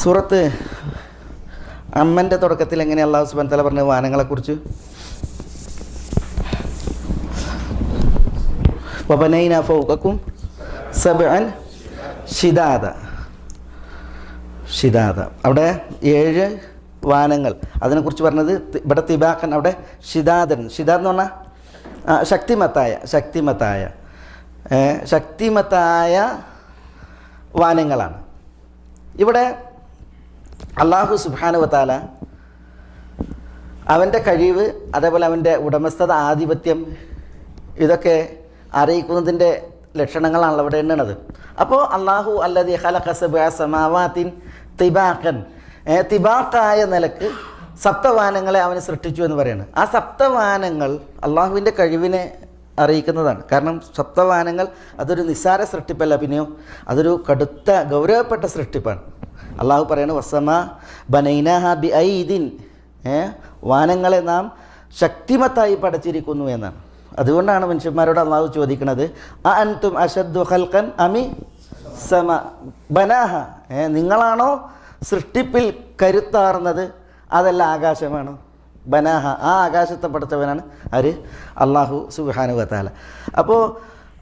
സൂറത്ത് അമ്മന്റെ തുടക്കത്തിൽ എങ്ങനെ അള്ളാഹു സുബാൻ തല പറഞ്ഞ വാനങ്ങളെക്കുറിച്ച്? വബനൈന ഫൗക്കും സബഅൻ ഷിദാദ ഷിദാദ അവിടെ ഏഴ് വാനങ്ങൾ. അതിനെക്കുറിച്ച് പറഞ്ഞത് ഇവിടെ തിബാക്കൻ അവിടെ ഷിദാദൻ ഷിദാദ് എന്ന് പറഞ്ഞാൽ ശക്തിമത്തായ ശക്തിമത്തായ. ശക്തിമത്തായ വാനങ്ങളാണ്. ഇവിടെ അള്ളാഹു സുബാനുവത്താല അവന്റെ കഴിവ് അതേപോലെ അവന്റെ ഉടമസ്ഥത ആധിപത്യം ഇതൊക്കെ അറിയിക്കുന്നതിന്റെ ലക്ഷണങ്ങളാണ് അവിടെ എണ്ണണത്. അപ്പോൾ അള്ളാഹു അല്ലതി ഹലഖസബ സമാവാത്തിൻ തിബാക്കൻ തിബാക്കായ നിലയ്ക്ക് സപ്തവാനങ്ങളെ അവന് സൃഷ്ടിച്ചു എന്ന് പറയുന്നത് ആ സപ്തവാനങ്ങൾ അള്ളാഹുവിന്റെ കഴിവിനെ അറിയിക്കുന്നതാണ്. കാരണം സപ്തവാനങ്ങൾ അതൊരു നിസ്സാര സൃഷ്ടിപ്പല്ല പിന്നെയോ അതൊരു കടുത്ത ഗൗരവപ്പെട്ട സൃഷ്ടിപ്പാണ്. അള്ളാഹു പറയുന്നു വസമ ബനൈനഹ ബി ഐദിൻ ഏ വാനങ്ങളെ നാം ശക്തിമത്തായി പടച്ചിരിക്കുന്നു എന്നാണ്. അതുകൊണ്ടാണ് മനുഷ്യന്മാരോട് അള്ളാഹു ചോദിക്കുന്നത് അ അൻതും അഷദ്ദു ഹൽക്കൻ അമി സമ ബനാഹ. ഏ നിങ്ങളാണോ സൃഷ്ടിപ്പിൽ കരുത്താർന്നത്? അതല്ല ആകാശമാണോ. ബനാഹ ആ ആകാശത്തെ പഠിച്ചവനാണ് ആര്? അള്ളാഹു സുബാനു വത്താല അപ്പോൾ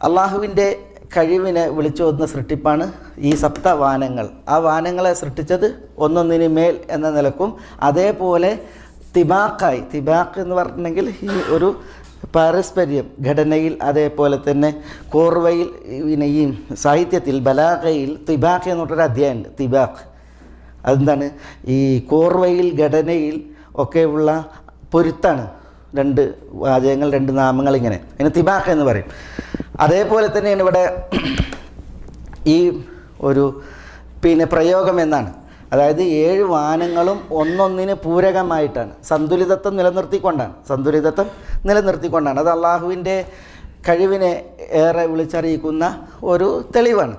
അള്ളാഹുവിന്റെ കഴിവിനെ വിളിച്ചോതുന്ന സൃഷ്ടിപ്പാണ് ഈ സപ്ത വാനങ്ങൾ ആ വാനങ്ങളെ സൃഷ്ടിച്ചത് ഒന്നൊന്നിന് മേൽ എന്ന നിലക്കും അതേപോലെ തിബാക്കായി. തിബാക്ക് എന്ന് പറഞ്ഞിട്ടുണ്ടെങ്കിൽ ഈ ഒരു പാരസ്പര്യം ഘടനയിൽ അതേപോലെ തന്നെ കോർവയിൽ പിന്നെ ഈ സാഹിത്യത്തിൽ ബലാഖയിൽ തിബാഖ് എന്ന് പറഞ്ഞൊരു അധ്യായമുണ്ട് തിബാഖ് അതെന്താണ്? ഈ കോർവയിൽ ഘടനയിൽ ഒക്കെയുള്ള പൊരുത്താണ്. രണ്ട് വാചകങ്ങൾ രണ്ട് നാമങ്ങൾ ഇങ്ങനെ. അതിന് തിബാഖ് എന്ന് പറയും. അതേപോലെ തന്നെയാണ് ഇവിടെ ഈ ഒരു പിന്നെ പ്രയോഗം എന്നാണ്. അതായത് ഏഴ് വാനങ്ങളും ഒന്നൊന്നിന് പൂരകമായിട്ടാണ്. സന്തുലിതത്വം നിലനിർത്തിക്കൊണ്ടാണ്. സന്തുലിതത്വം നിലനിർത്തിക്കൊണ്ടാണ്. അത് അള്ളാഹുവിന്റെ കഴിവിനെ ഏറെ വിളിച്ചറിയിക്കുന്ന ഒരു തെളിവാണ്.